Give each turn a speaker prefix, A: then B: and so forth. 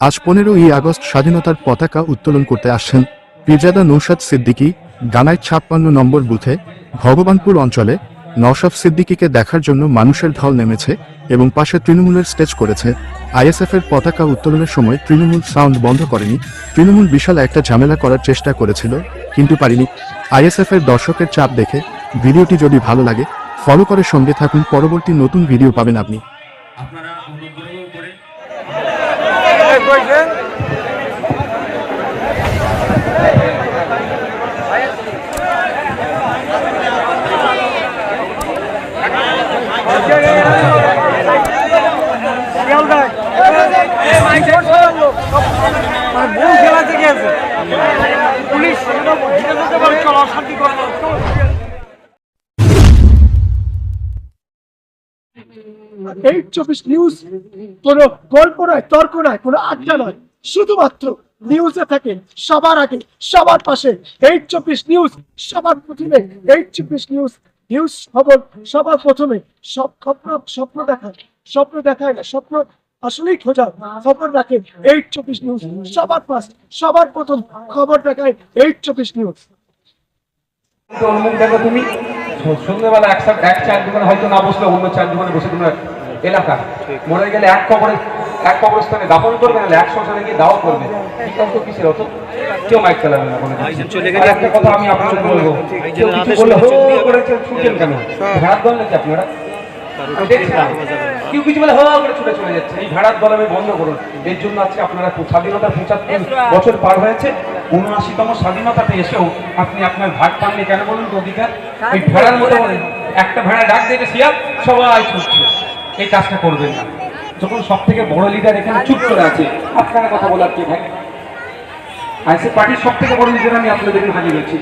A: আজ পনেরোই আগস্ট স্বাধীনতার পতাকা উত্তোলন করতে আসছেন পীরজাদা নৌশাদ সিদ্দিকী গানায় ছাপ্পান্ন নম্বর বুথে ভগবানপুর অঞ্চলে নওশাদ সিদ্দিকীকে দেখার জন্য মানুষের ঢল নেমেছে এবং পাশে তৃণমূলের স্টেজ করেছে। আইএসএফ এর পতাকা উত্তোলনের সময় তৃণমূল সাউন্ড বন্ধ করেনি। তৃণমূল বিশাল একটা ঝামেলা করার চেষ্টা করেছিল, কিন্তু পারিনি। আইএসএফ এর দর্শকের চাপ দেখে ভিডিওটি যদি ভালো লাগে ফলো করে সঙ্গে থাকুন। পরবর্তী নতুন ভিডিও পাবেন আপনি।
B: আপনারা অনুগ্রহ করে
C: পুলিশ চলো অশান্তি করো এই চব্বিশ নিউজ কোনো গল্প নয় তর্ক নয় কোনো আড্ডা নয় শুধুমাত্র নিউজে থাকে, সবার আগে, সবার পাশে। এই চব্বিশ নিউজ সবার প্রথমে, এই চব্বিশ নিউজ নিউজ খবর সবার প্রথমে। সব স্বপ্ন স্বপ্ন দেখায় স্বপ্ন দেখায় না, স্বপ্ন আসলেই খোঁজা, খবর রাখে। এই চব্বিশ নিউজ সবার পাশ, সবার প্রথম খবর দেখায় এই চব্বিশ নিউজ
D: তুমি। সন্ধ্যেবেলা এক এক চায়ের দোকানে হয়তো না বসলে অন্য চায়ের দোকানে বসে তোমরা এলাকা। মরে গেলে এক কবরে এক কবরস্থানে দাফন করবে এক শ্মশানে গিয়ে দাও করবে। বিকল্প কিসের হতো কেউ মাইক চালাবে না আর একটা কথা আমি বলব। কেউ কিছু বললে হো করে কেউ ছুটেন কেন? ভেড়ার দল নাকি আপনারা আমি কেউ কিছু বলে হো করে ছুটে চলে যাচ্ছে। এই ভেড়ার দল আমি বন্ধ করুন। এর জন্য আজকে আপনারা খুব স্বাধীনতার পঁচাত্তর বছর পার হয়েছে। উনআশিতম স্বাধীনতাতে এসেও আপনি আপনার ভাগ পাননি কেন বলুন তো অধিকার? ওই ভেড়ার মতো একটা ভেড়া ডাক দিয়েছে শিয়াল সবাই ছুটছে। এই কাজটা করবেন না। যখন সব থেকে বড় লিডার এখানে চুপ করে আছে আপনারা কথা বলার কি ভাই? আইসি পার্টির সব থেকে বড় লিডার আমি আপনাদের হাজির হয়েছি।